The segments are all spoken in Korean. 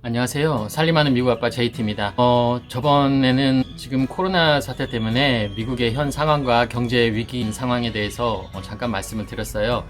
안녕하세요. 살림하는 미국 아빠 JT입니다. 어, 저번에는 지금 코로나 사태 때문에 미국의 현 상황과 경제 위기 상황에 대해서 어, 잠깐 말씀을 드렸어요.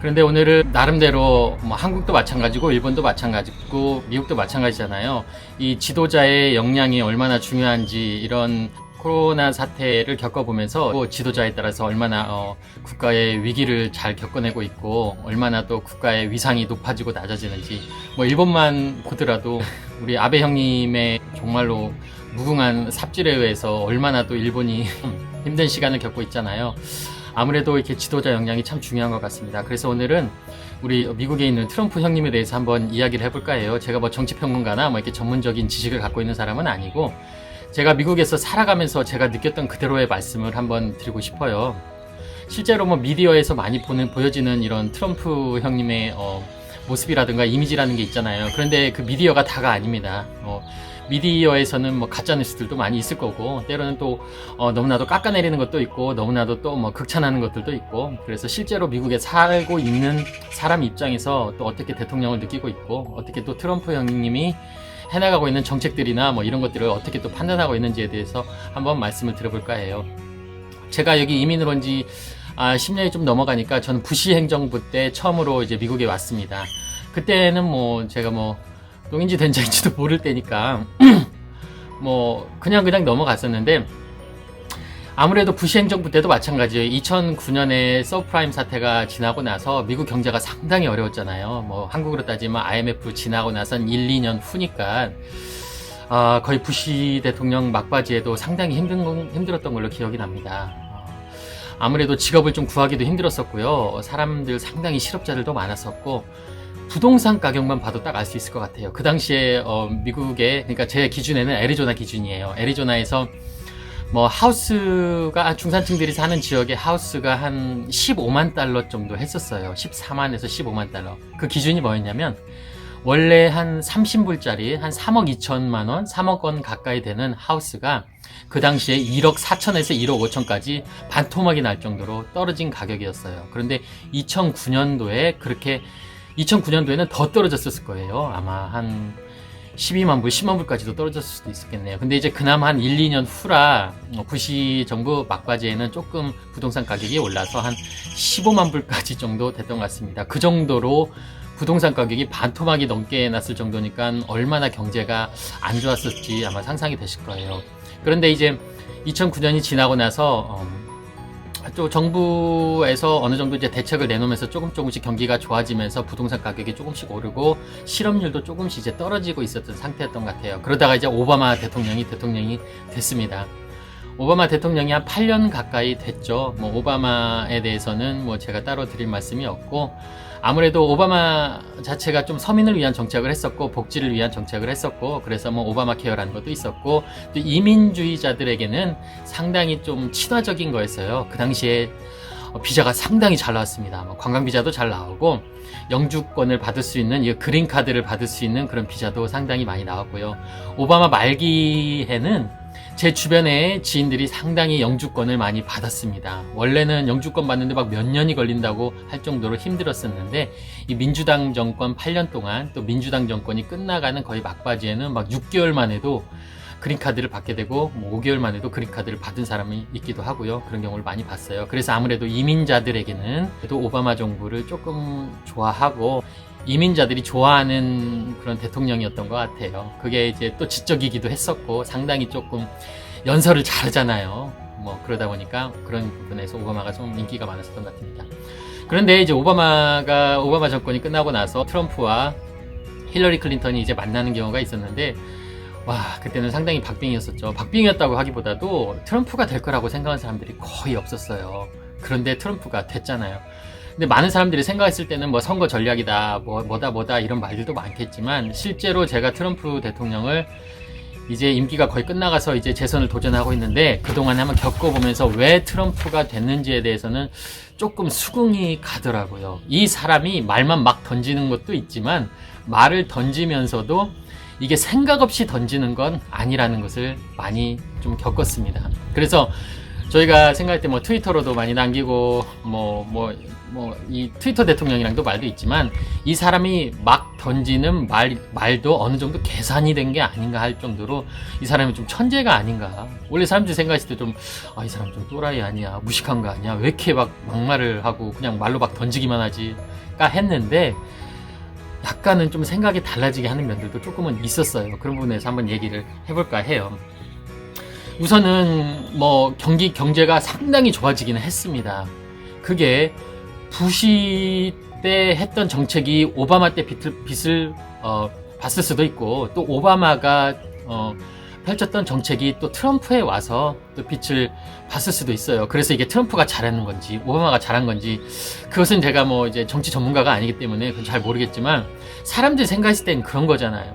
그런데 오늘은 나름대로 뭐 한국도 마찬가지고 일본도 마찬가지고 미국도 마찬가지잖아요. 이 지도자의 역량이 얼마나 중요한지 이런 코로나 사태를 겪어보면서 또 지도자에 따라서 얼마나 어, 국가의 위기를 잘 겪어내고 있고 얼마나 또 국가의 위상이 높아지고 낮아지는지 뭐 일본만 보더라도 우리 아베 형님의 정말로 무궁한 삽질에 의해서 얼마나 또 일본이 힘든 시간을 겪고 있잖아요. 아무래도 이렇게 지도자 역량이 참 중요한 것 같습니다. 그래서 오늘은 우리 미국에 있는 트럼프 형님에 대해서 한번 이야기를 해볼까 해요. 제가 뭐 정치평론가나 뭐 이렇게 전문적인 지식을 갖고 있는 사람은 아니고 제가 미국에서 살아가면서 제가 느꼈던 그대로의 말씀을 한번 드리고 싶어요. 실제로 뭐 미디어에서 많이 보는, 보여지는 이런 트럼프 형님의 어, 모습이라든가 이미지라는 게 있잖아요. 그런데 그 미디어가 다가 아닙니다. 어, 미디어에서는 뭐 가짜 뉴스들도 많이 있을 거고 때로는 또 어, 너무나도 깎아내리는 것도 있고 너무나도 또 뭐 극찬하는 것들도 있고 그래서 실제로 미국에 살고 있는 사람 입장에서 또 어떻게 대통령을 느끼고 있고 어떻게 또 트럼프 형님이 해나가고 있는 정책들이나 뭐 이런 것들을 어떻게 또 판단하고 있는지에 대해서 한번 말씀을 드려볼까 해요. 제가 여기 이민을 온지 아, 10년이 좀 넘어가니까 저는 부시 행정부 때 처음으로 이제 미국에 왔습니다. 그때는 뭐 제가 뭐 똥인지 된장인지도 모를 때니까 뭐 그냥 그냥 넘어갔었는데 아무래도 부시 행정부 때도 마찬가지예요. 2009년에 서프라임 사태가 지나고 나서 미국 경제가 상당히 어려웠잖아요. 뭐 한국으로 따지면 IMF 지나고 나선 1, 2년 후니까 아, 거의 부시 대통령 막바지에도 상당히 힘든 건- 힘들었던 걸로 기억이 납니다. 어, 아무래도 직업을 좀 구하기도 힘들었었고요. 사람들 상당히 실업자들도 많았었고 부동산 가격만 봐도 딱 알 수 있을 것 같아요. 그 당시에 어, 미국의 그러니까 제 기준에는 애리조나 기준이에요. 애리조나에서 뭐 하우스가 중산층들이 사는 지역의 하우스가 한 15만 달러 정도 했었어요. 14만에서 15만 달러. 그 기준이 뭐였냐면 원래 한 30불짜리 한 3억 2천만 원, 3억 원 가까이 되는 하우스가 그 당시에 1억 4천에서 1억 5천까지 반토막이 날 정도로 떨어진 가격이었어요. 그런데 2009년도에 그렇게 2009년도에는 더 떨어졌을 거예요. 아마 한 12만 불, 10만 불까지도 떨어졌을 수도 있겠네요. 근데 이제 그나마 한 1, 2년 후라 어, 부시 정부 막바지에는 조금 부동산 가격이 올라서 한 15만 불까지 정도 됐던 것 같습니다. 그 정도로 부동산 가격이 반토막이 넘게 났을 정도니까 얼마나 경제가 안 좋았을지 아마 상상이 되실 거예요. 그런데 이제 2009년이 지나고 나서 어, 또 정부에서 어느 정도 이제 대책을 내놓으면서 조금 조금씩 경기가 좋아지면서 부동산 가격이 조금씩 오르고 실업률도 조금씩 이제 떨어지고 있었던 상태였던 것 같아요. 그러다가 이제 오바마 대통령이 대통령이 됐습니다. 오바마 대통령이 한 8년 가까이 됐죠. 뭐 오바마에 대해서는 뭐 제가 따로 드릴 말씀이 없고 아무래도 오바마 자체가 좀 서민을 위한 정책을 했었고 복지를 위한 정책을 했었고 그래서 뭐 오바마 케어라는 것도 있었고 또 이민주의자들에게는 상당히 좀 친화적인 거였어요. 그 당시에 어, 비자가 상당히 잘 나왔습니다. 뭐 관광 비자도 잘 나오고 영주권을 받을 수 있는 이 그린 카드를 받을 수 있는 그런 비자도 상당히 많이 나왔고요. 오바마 말기에는 제 주변에 지인들이 상당히 영주권을 많이 받았습니다. 원래는 영주권 받는데 막 몇 년이 걸린다고 할 정도로 힘들었었는데 이 민주당 정권 8년 동안 또 민주당 정권이 끝나가는 거의 막바지에는 막 6개월 만에도 그린카드를 받게 되고 뭐 5개월 만에도 그린카드를 받은 사람이 있기도 하고요. 그런 경우를 많이 봤어요. 그래서 아무래도 이민자들에게는 그래도 오바마 정부를 조금 좋아하고 이민자들이 좋아하는 그런 대통령이었던 것 같아요. 그게 이제 또 지적이기도 했었고 상당히 조금 연설을 잘하잖아요. 뭐 그러다 보니까 그런 부분에서 오바마가 좀 인기가 많았었던 것 같습니다. 그런데 이제 오바마가 오바마 정권이 끝나고 나서 트럼프와 힐러리 클린턴이 이제 만나는 경우가 있었는데 와 그때는 상당히 박빙이었었죠. 박빙이었다고 하기보다도 트럼프가 될 거라고 생각한 사람들이 거의 없었어요. 그런데 트럼프가 됐잖아요. 근데 많은 사람들이 생각했을 때는 뭐 선거 전략이다, 뭐, 뭐다, 뭐다 이런 말들도 많겠지만 실제로 제가 트럼프 대통령을 이제 임기가 거의 끝나가서 이제 재선을 도전하고 있는데 그동안에 한번 겪어보면서 왜 트럼프가 됐는지에 대해서는 조금 수긍이 가더라고요. 이 사람이 말만 막 던지는 것도 있지만 말을 던지면서도 이게 생각 없이 던지는 건 아니라는 것을 많이 좀 겪었습니다. 그래서 저희가 생각할 때 뭐 트위터로도 많이 남기고 뭐 뭐 뭐 이 트위터 대통령이랑도 말도 있지만 이 사람이 막 던지는 말 말도 어느 정도 계산이 된 게 아닌가 할 정도로 이 사람이 좀 천재가 아닌가. 원래 사람들이 생각했을 때 좀 아 이 사람 좀 또라이 아니야 무식한 거 아니야 왜 이렇게 막 막말을 하고 그냥 말로 막 던지기만 하지가 했는데 약간은 좀 생각이 달라지게 하는 면들도 조금은 있었어요. 그런 부분에서 한번 얘기를 해볼까 해요. 우선은 뭐 경기 경제가 상당히 좋아지기는 했습니다. 그게 부시 때 했던 정책이 오바마 때 빚을, 빚을 어, 봤을 수도 있고 또 오바마가 어, 펼쳤던 정책이 또 트럼프에 와서 또 빛을 봤을 수도 있어요. 그래서 이게 트럼프가 잘하는 건지 오바마가 잘한 건지 그것은 제가 뭐 이제 정치 전문가가 아니기 때문에 잘 모르겠지만 사람들이 생각했을 땐 그런 거잖아요.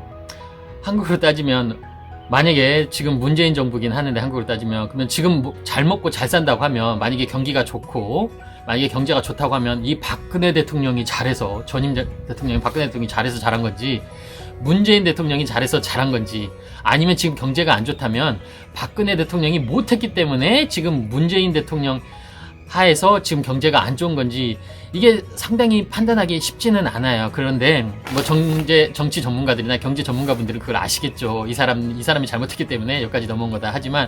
한국으로 따지면 만약에 지금 문재인 정부긴 하는데 한국으로 따지면 그러면 지금 뭐- 잘 먹고 잘 산다고 하면 만약에 경기가 좋고 만약에 경제가 좋다고 하면 이 박근혜 대통령이 잘해서 전임 대- 대통령이 박근혜 대통령이 잘해서 잘한 건지 문재인 대통령이 잘해서 잘한 건지 아니면 지금 경제가 안 좋다면 박근혜 대통령이 못했기 때문에 지금 문재인 대통령 하에서 지금 경제가 안 좋은 건지 이게 상당히 판단하기 쉽지는 않아요. 그런데 뭐 정제 정치 전문가들이나 경제 전문가분들은 그걸 아시겠죠. 이 사람 이 사람이 잘못했기 때문에 여기까지 넘어온 거다. 하지만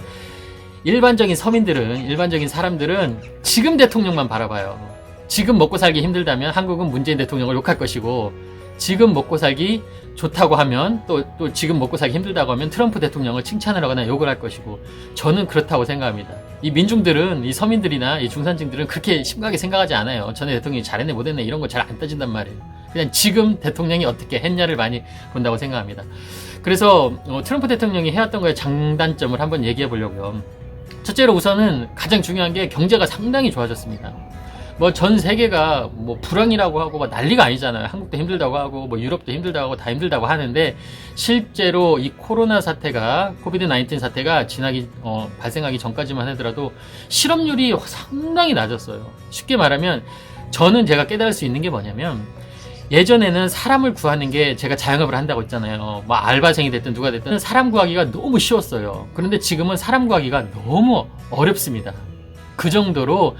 일반적인 서민들은 일반적인 사람들은 지금 대통령만 바라봐요. 지금 먹고 살기 힘들다면 한국은 문재인 대통령을 욕할 것이고 지금 먹고 살기 좋다고 하면 또, 또 지금 먹고 살기 힘들다고 하면 트럼프 대통령을 칭찬을 하거나 욕을 할 것이고 저는 그렇다고 생각합니다. 이 민중들은 이 서민들이나 이 중산층들은 그렇게 심각하게 생각하지 않아요. 전에 대통령이 잘했네 못했네 이런 거 잘 안 따진단 말이에요. 그냥 지금 대통령이 어떻게 했냐를 많이 본다고 생각합니다. 그래서 어, 트럼프 대통령이 해왔던 거의 장단점을 한번 얘기해 보려고요. 첫째로 우선은 가장 중요한 게 경제가 상당히 좋아졌습니다. 뭐 전 세계가 뭐 불황이라고 하고 막 난리가 아니잖아요. 한국도 힘들다고 하고 뭐 유럽도 힘들다고 하고 다 힘들다고 하는데 실제로 이 코로나 사태가 코비드 19 사태가 지나기 어, 발생하기 전까지만 하더라도 실업률이 상당히 낮았어요. 쉽게 말하면 저는 제가 깨달을 수 있는 게 뭐냐면 예전에는 사람을 구하는 게 제가 자영업을 한다고 했잖아요. 뭐 알바생이 됐든 누가 됐든 사람 구하기가 너무 쉬웠어요. 그런데 지금은 사람 구하기가 너무 어렵습니다. 그 정도로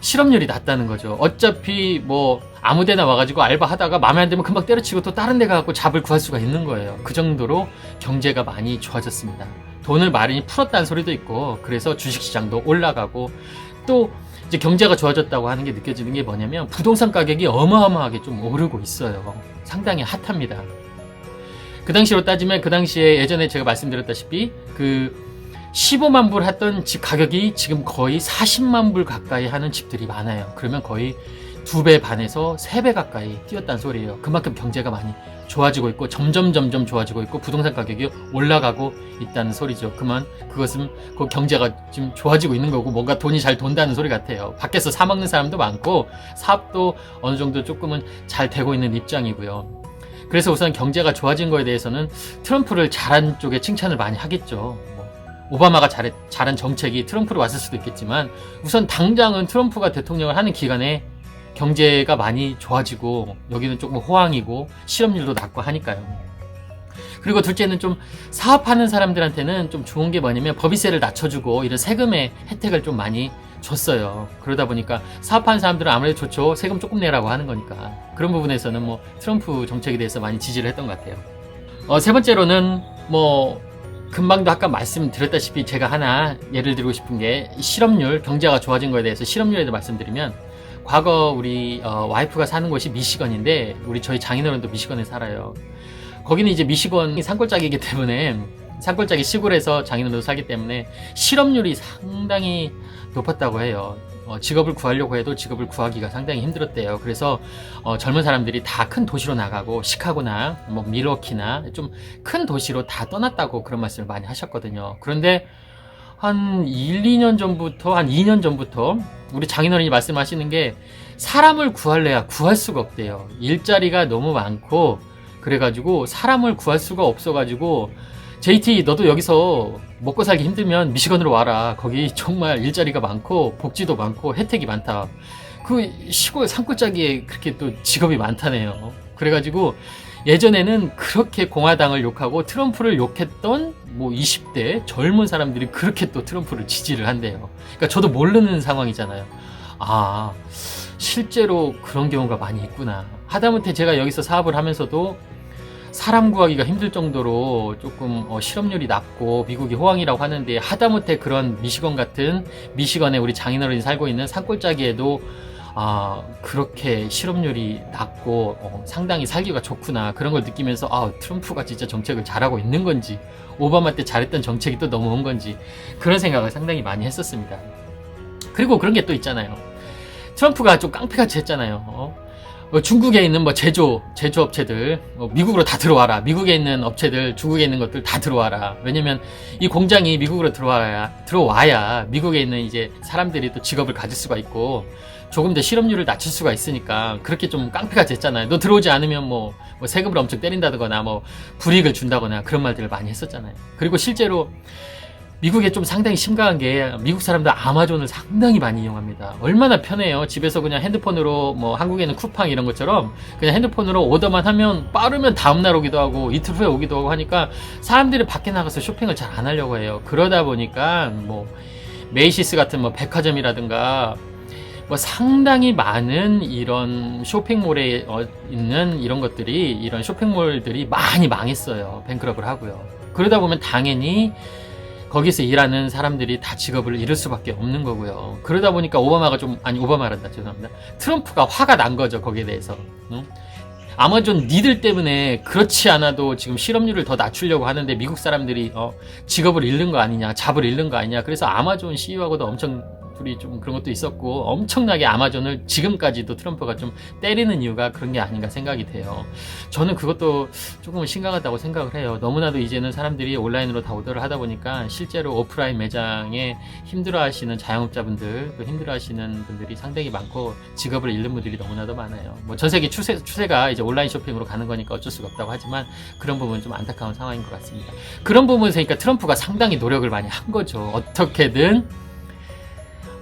실업률이 낮다는 거죠. 어차피 뭐 아무 데나 와가지고 알바 하다가 마음에 안 들면 금방 때려치고 또 다른 데 가갖고 잡을 구할 수가 있는 거예요. 그 정도로 경제가 많이 좋아졌습니다. 돈을 많이 풀었다는 소리도 있고 그래서 주식시장도 올라가고 또 이제 경제가 좋아졌다고 하는 게 느껴지는 게 뭐냐면 부동산 가격이 어마어마하게 좀 오르고 있어요. 상당히 핫합니다. 그 당시로 따지면 그 당시에 예전에 제가 말씀드렸다시피 그 15만 불 했던 집 가격이 지금 거의 40만 불 가까이 하는 집들이 많아요. 그러면 거의 두 배 반에서 세 배 가까이 뛰었다는 소리예요. 그만큼 경제가 많이 좋아지고 있고 점점 점점 좋아지고 있고 부동산 가격이 올라가고 있다는 소리죠. 그만 그것은 그 경제가 지금 좋아지고 있는 거고 뭔가 돈이 잘 돈다는 소리 같아요. 밖에서 사 먹는 사람도 많고 사업도 어느 정도 조금은 잘 되고 있는 입장이고요. 그래서 우선 경제가 좋아진 거에 대해서는 트럼프를 잘한 쪽에 칭찬을 많이 하겠죠. 뭐 오바마가 잘했, 잘한 정책이 트럼프로 왔을 수도 있겠지만 우선 당장은 트럼프가 대통령을 하는 기간에 경제가 많이 좋아지고 여기는 조금 호황이고 실업률도 낮고 하니까요. 그리고 둘째는 좀 사업하는 사람들한테는 좀 좋은 게 뭐냐면 법인세를 낮춰주고 이런 세금의 혜택을 좀 많이 줬어요. 그러다 보니까 사업하는 사람들은 아무래도 좋죠. 세금 조금 내라고 하는 거니까. 그런 부분에서는 뭐 트럼프 정책에 대해서 많이 지지를 했던 것 같아요. 어, 세 번째로는 뭐 금방도 아까 말씀드렸다시피 제가 하나 예를 들고 싶은 게 실업률, 경제가 좋아진 거에 대해서 실업률에 대해서 말씀드리면 과거 우리 어, 와이프가 사는 곳이 미시건인데 우리 저희 장인어른도 미시건에 살아요. 거기는 이제 미시건이 산골짜기이기 때문에 산골짜기 시골에서 장인어른도 살기 때문에 실업률이 상당히 높았다고 해요. 어, 직업을 구하려고 해도 직업을 구하기가 상당히 힘들었대요. 그래서 어, 젊은 사람들이 다 큰 도시로 나가고 시카고나 뭐 밀워키나 좀 큰 도시로 다 떠났다고 그런 말씀을 많이 하셨거든요. 그런데 한 1, 2년 전부터 한 2년 전부터 우리 장인어른이 말씀하시는 게 사람을 구할래야 구할 수가 없대요. 일자리가 너무 많고 그래가지고 사람을 구할 수가 없어가지고 JT 너도 여기서 먹고 살기 힘들면 미시건으로 와라. 거기 정말 일자리가 많고 복지도 많고 혜택이 많다. 그 시골 산골짜기에 그렇게 또 직업이 많다네요. 그래가지고 예전에는 그렇게 공화당을 욕하고 트럼프를 욕했던 뭐 20대 젊은 사람들이 그렇게 또 트럼프를 지지를 한대요. 그러니까 저도 모르는 상황이잖아요. 아, 실제로 그런 경우가 많이 있구나. 하다못해 제가 여기서 사업을 하면서도 사람 구하기가 힘들 정도로 조금 어, 실업률이 낮고 미국이 호황이라고 하는데 하다못해 그런 미시건 같은 미시건에 우리 장인어른이 살고 있는 산골짜기에도 아 그렇게 실업률이 낮고 어, 상당히 살기가 좋구나 그런 걸 느끼면서 아 트럼프가 진짜 정책을 잘하고 있는 건지 오바마 때 잘했던 정책이 또 넘어온 건지 그런 생각을 상당히 많이 했었습니다. 그리고 그런 게 또 있잖아요. 트럼프가 좀 깡패같이 했잖아요. 어? 어, 중국에 있는 뭐 제조 제조 업체들 어, 미국으로 다 들어와라. 미국에 있는 업체들 중국에 있는 것들 다 들어와라. 왜냐면 이 공장이 미국으로 들어와야 들어와야 미국에 있는 이제 사람들이 또 직업을 가질 수가 있고 조금 더 실업률을 낮출 수가 있으니까 그렇게 좀 깡패가 됐잖아요. 너 들어오지 않으면 뭐, 뭐 세금을 엄청 때린다거나 뭐 불이익을 준다거나 그런 말들을 많이 했었잖아요. 그리고 실제로 미국에 좀 상당히 심각한 게 미국 사람들 아마존을 상당히 많이 이용합니다. 얼마나 편해요. 집에서 그냥 핸드폰으로 뭐 한국에는 쿠팡 이런 것처럼 그냥 핸드폰으로 오더만 하면 빠르면 다음날 오기도 하고 이틀 후에 오기도 하고 하니까 사람들이 밖에 나가서 쇼핑을 잘 안 하려고 해요. 그러다 보니까 뭐 메이시스 같은 뭐 백화점이라든가 뭐 상당히 많은 이런 쇼핑몰에 어, 있는 이런 것들이 이런 쇼핑몰들이 많이 망했어요. 뱅크럽을 하고요. 그러다 보면 당연히 거기서 일하는 사람들이 다 직업을 잃을 수밖에 없는 거고요. 그러다 보니까 오바마가 좀 아니 오바마란다 죄송합니다. 트럼프가 화가 난 거죠 거기에 대해서. 응? 아마존 니들 때문에 그렇지 않아도 지금 실업률을 더 낮추려고 하는데 미국 사람들이 어, 직업을 잃는 거 아니냐, 잡을 잃는 거 아니냐. 그래서 아마존 CEO하고도 엄청 둘이 좀 그런 것도 있었고 엄청나게 아마존을 지금까지도 트럼프가 좀 때리는 이유가 그런 게 아닌가 생각이 돼요. 저는 그것도 조금 심각하다고 생각을 해요. 너무나도 이제는 사람들이 온라인으로 다 오더를 하다 보니까 실제로 오프라인 매장에 힘들어하시는 자영업자분들 또 힘들어하시는 분들이 상당히 많고 직업을 잃는 분들이 너무나도 많아요. 뭐 전 세계 추세 추세가 이제 온라인 쇼핑으로 가는 거니까 어쩔 수가 없다고 하지만 그런 부분은 좀 안타까운 상황인 것 같습니다. 그런 부분에서 그러니까 트럼프가 상당히 노력을 많이 한 거죠. 어떻게든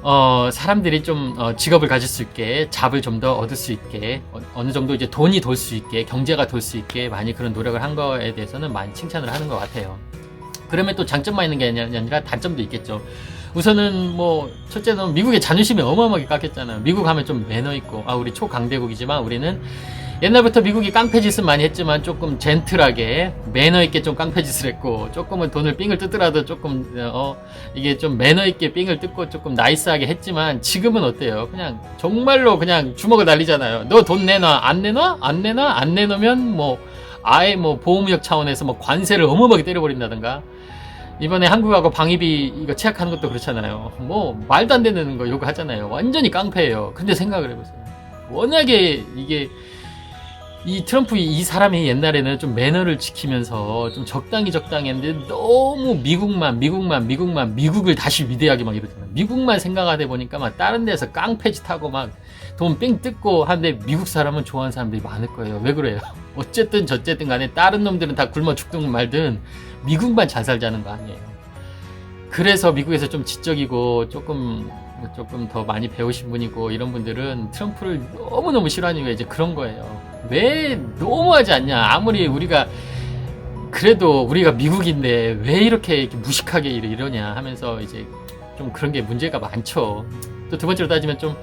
어, 사람들이 좀 어, 직업을 가질 수 있게 잡을 좀 더 얻을 수 있게 어, 느 정도 이제 돈이 돌 수 있게 경제가 돌 수 있게 많이 그런 노력을 한 거에 대해서는 많이 칭찬을 하는 것 같아요. 그러면 또 장점만 있는 게 아니- 아니라 단점도 있겠죠. 우선은 뭐 첫째는 미국의 자존심이 어마어마하게 깎였잖아요. 미국 하면 좀 매너 있고 아 우리 초강대국이지만 우리는 옛날부터 미국이 깡패짓은 많이 했지만 조금 젠틀하게 매너 있게 좀 깡패짓을 했고 조금은 돈을 삥을 뜯더라도 조금 어 이게 좀 매너 있게 삥을 뜯고 조금 나이스하게 했지만 지금은 어때요? 그냥 정말로 그냥 주먹을 날리잖아요. 너 돈 내놔 안 내놔 안 내놔 안 내놓으면 뭐 아예 뭐 보험력 차원에서 뭐 관세를 어마어마하게 때려버린다든가 이번에 한국하고 방위비 이거 체약하는 것도 그렇잖아요. 뭐 말도 안 되는 거 요구하잖아요. 완전히 깡패예요. 근데 생각을 해보세요. 워낙에 이게 이 트럼프 이 사람이 옛날에는 좀 매너를 지키면서 좀 적당히 적당히 했는데 너무 미국만 미국만 미국만 미국을 다시 위대하게 막 이러잖아요. 미국만 생각하다 보니까 막 다른 데서 깡패짓 하고 막돈삥 뜯고 하는데 미국 사람은 좋아하는 사람들이 많을 거예요. 왜 그래요? 어쨌든 저쨌든 간에 다른 놈들은 다 굶어 죽든 말든 미국만 잘 살자는 거 아니에요. 그래서 미국에서 좀 지적이고 조금 조금 더 많이 배우신 분이고 이런 분들은 트럼프를 너무너무 싫어하는 이유가 이제 그런 거예요. 왜 너무하지 않냐? 아무리 우리가 그래도 우리가 미국인데 왜 이렇게, 무식하게 이러- 이러냐 하면서 이제 좀 그런 게 문제가 많죠. 또 두 번째로 따지면 좀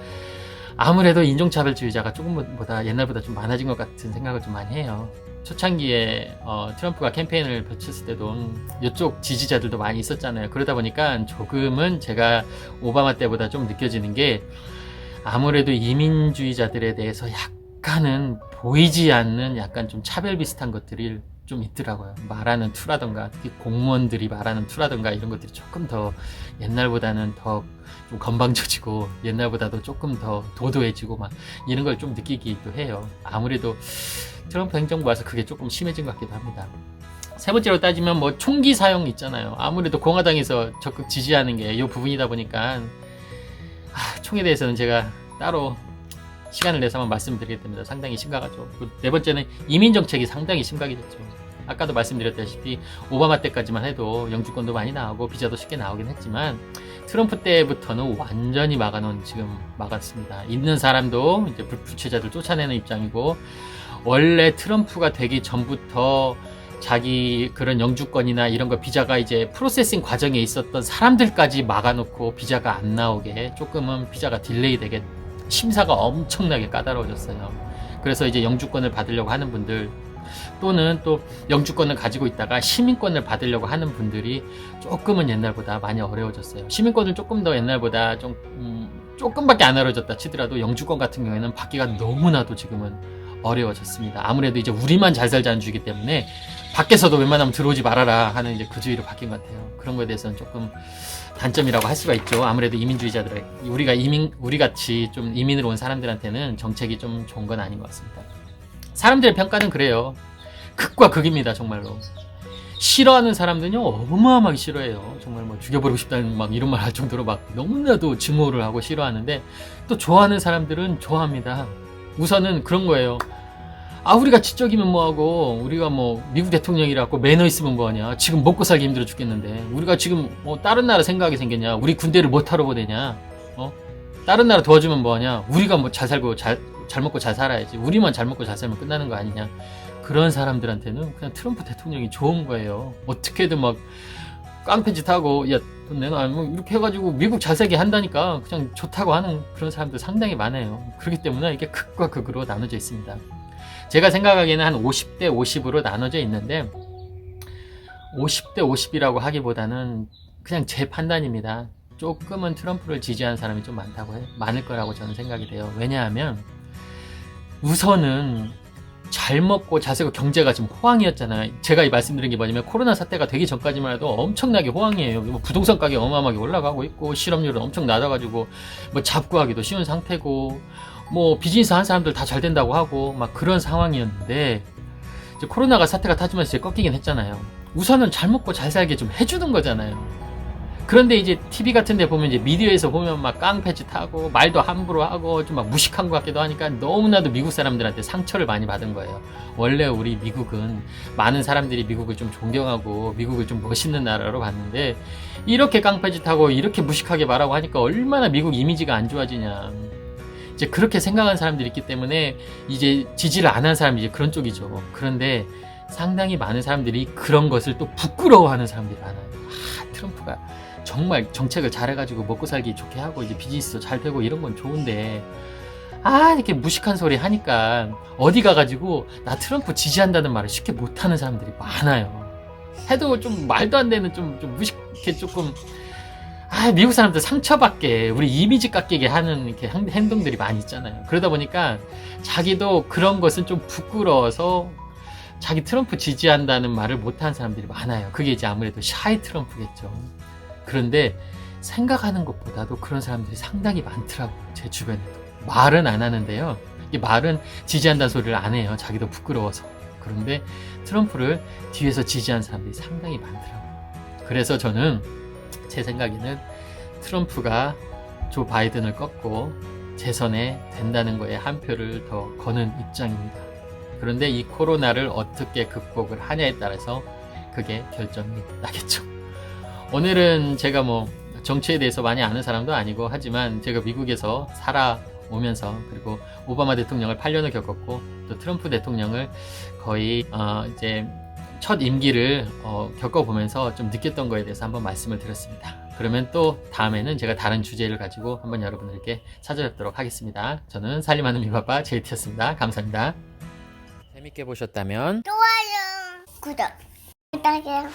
아무래도 인종차별주의자가 조금보다 옛날보다 좀 많아진 것 같은 생각을 좀 많이 해요. 초창기에 어, 트럼프가 캠페인을 펼쳤을 때도 이쪽 지지자들도 많이 있었잖아요. 그러다 보니까 조금은 제가 오바마 때보다 좀 느껴지는 게 아무래도 이민주의자들에 대해서 약 간은 보이지 않는 약간 좀 차별 비슷한 것들이 좀 있더라고요. 말하는 투라던가 특히 공무원들이 말하는 투라던가 이런 것들이 조금 더 옛날보다는 더 좀 건방져지고 옛날보다도 조금 더 도도해지고 막 이런 걸 좀 느끼기도 해요. 아무래도 트럼프 행정부 와서 그게 조금 심해진 것 같기도 합니다. 세 번째로 따지면 뭐 총기 사용 있잖아요. 아무래도 공화당에서 적극 지지하는 게 이 부분이다 보니까 아, 총에 대해서는 제가 따로 시간을 내서 한번 말씀드리겠습니다. 상당히 심각하죠. 네 번째는 이민 정책이 상당히 심각해졌죠. 아까도 말씀드렸다시피 오바마 때까지만 해도 영주권도 많이 나오고 비자도 쉽게 나오긴 했지만 트럼프 때부터는 완전히 막아놓은 지금 막았습니다. 있는 사람도 이제 불- 불체자들 쫓아내는 입장이고 원래 트럼프가 되기 전부터 자기 그런 영주권이나 이런 거 비자가 이제 프로세싱 과정에 있었던 사람들까지 막아놓고 비자가 안 나오게 조금은 비자가 딜레이 되게 심사가 엄청나게 까다로워졌어요. 그래서 이제 영주권을 받으려고 하는 분들 또는 또 영주권을 가지고 있다가 시민권을 받으려고 하는 분들이 조금은 옛날보다 많이 어려워졌어요. 시민권은 조금 더 옛날보다 좀 음, 조금밖에 안 어려워졌다 치더라도 영주권 같은 경우에는 받기가 너무나도 지금은 어려워졌습니다. 아무래도 이제 우리만 잘 살자는 주의기 때문에 밖에서도 웬만하면 들어오지 말아라 하는 이제 그 주의로 바뀐 것 같아요. 그런 거에 대해서는 조금 단점이라고 할 수가 있죠. 아무래도 이민주의자들 우리가 이민 우리 같이 좀 이민으로 온 사람들한테는 정책이 좀 좋은 건 아닌 것 같습니다. 사람들의 평가는 그래요. 극과 극입니다, 정말로. 싫어하는 사람들은요, 어마어마하게 싫어해요. 정말 뭐 죽여버리고 싶다는 막 이런 말 할 정도로 막 너무나도 증오를 하고 싫어하는데, 또 좋아하는 사람들은 좋아합니다. 우선은 그런 거예요. 아, 우리가 지적이면 뭐하고, 우리가 뭐, 미국 대통령이라고 매너 있으면 뭐하냐. 지금 먹고 살기 힘들어 죽겠는데, 우리가 지금 뭐, 다른 나라 생각이 생겼냐. 우리 군대를 못 하러 보내냐. 어? 다른 나라 도와주면 뭐하냐. 우리가 뭐 잘 살고 잘, 잘 먹고 잘 살아야지. 우리만 잘 먹고 잘 살면 끝나는 거 아니냐. 그런 사람들한테는 그냥 트럼프 대통령이 좋은 거예요. 어떻게든 막 깡패짓 하고 야 돈 내놔 뭐 이렇게 해가지고 미국 잘 살게 한다니까 그냥 좋다고 하는 그런 사람들 상당히 많아요. 그렇기 때문에 이게 극과 극으로 나눠져 있습니다. 제가 생각하기에는 한 50대 50으로 나눠져 있는데 50대 50이라고 하기보다는 그냥 제 판단입니다. 조금은 트럼프를 지지하는 사람이 좀 많다고 해 많을 거라고 저는 생각이 돼요. 왜냐하면 우선은 잘 먹고 잘 살고 경제가 지금 호황이었잖아요. 제가 이 말씀드린 게 뭐냐면 코로나 사태가 되기 전까지만 해도 엄청나게 호황이에요. 뭐 부동산 가격 어마어마하게 올라가고 있고 실업률은 엄청 낮아가지고 뭐 잡구하기도 쉬운 상태고 뭐 비즈니스 한 사람들 다 잘 된다고 하고 막 그런 상황이었는데 이제 코로나가 사태가 타지면서 이제 꺾이긴 했잖아요. 우선은 잘 먹고 잘 살게 좀 해주는 거잖아요. 그런데 이제 TV 같은 데 보면 이제 미디어에서 보면 막 깡패짓 하고 말도 함부로 하고 좀 막 무식한 것 같기도 하니까 너무나도 미국 사람들한테 상처를 많이 받은 거예요. 원래 우리 미국은 많은 사람들이 미국을 좀 존경하고 미국을 좀 멋있는 나라로 봤는데 이렇게 깡패짓 하고 이렇게 무식하게 말하고 하니까 얼마나 미국 이미지가 안 좋아지냐. 이제 그렇게 생각하는 사람들이 있기 때문에 이제 지지를 안 하는 사람이 이제 그런 쪽이죠. 그런데 상당히 많은 사람들이 그런 것을 또 부끄러워하는 사람들이 많아요. 아, 트럼프가 정말 정책을 잘해가지고 먹고 살기 좋게 하고 이제 비즈니스도 잘 되고 이런 건 좋은데 아 이렇게 무식한 소리 하니까 어디 가가지고 나 트럼프 지지한다는 말을 쉽게 못하는 사람들이 많아요. 해도 좀 말도 안 되는 좀, 좀 무식해 조금 아 미국 사람들 상처받게 우리 이미지 깎이게 하는 이렇게 행- 행동들이 많이 있잖아요. 그러다 보니까 자기도 그런 것은 좀 부끄러워서 자기 트럼프 지지한다는 말을 못하는 사람들이 많아요. 그게 이제 아무래도 샤이 트럼프겠죠. 그런데 생각하는 것보다도 그런 사람들이 상당히 많더라고요. 제 주변에도. 말은 안 하는데요. 이 말은 지지한다는 소리를 안 해요. 자기도 부끄러워서. 그런데 트럼프를 뒤에서 지지하는 사람들이 상당히 많더라고요. 그래서 저는 제 생각에는 트럼프가 조 바이든을 꺾고 재선에 된다는 거에 한 표를 더 거는 입장입니다. 그런데 이 코로나를 어떻게 극복을 하냐에 따라서 그게 결정이 나겠죠. 오늘은 제가 뭐 정치에 대해서 많이 아는 사람도 아니고 하지만 제가 미국에서 살아오면서 그리고 오바마 대통령을 8년을 겪었고 또 트럼프 대통령을 거의 어 이제 첫 임기를 어 겪어보면서 좀 느꼈던 거에 대해서 한번 말씀을 드렸습니다. 그러면 또 다음에는 제가 다른 주제를 가지고 한번 여러분들께 찾아뵙도록 하겠습니다. 저는 살림하는 미바바 JT였습니다. 감사합니다. 재밌게 보셨다면 좋아요 구독 부탁해요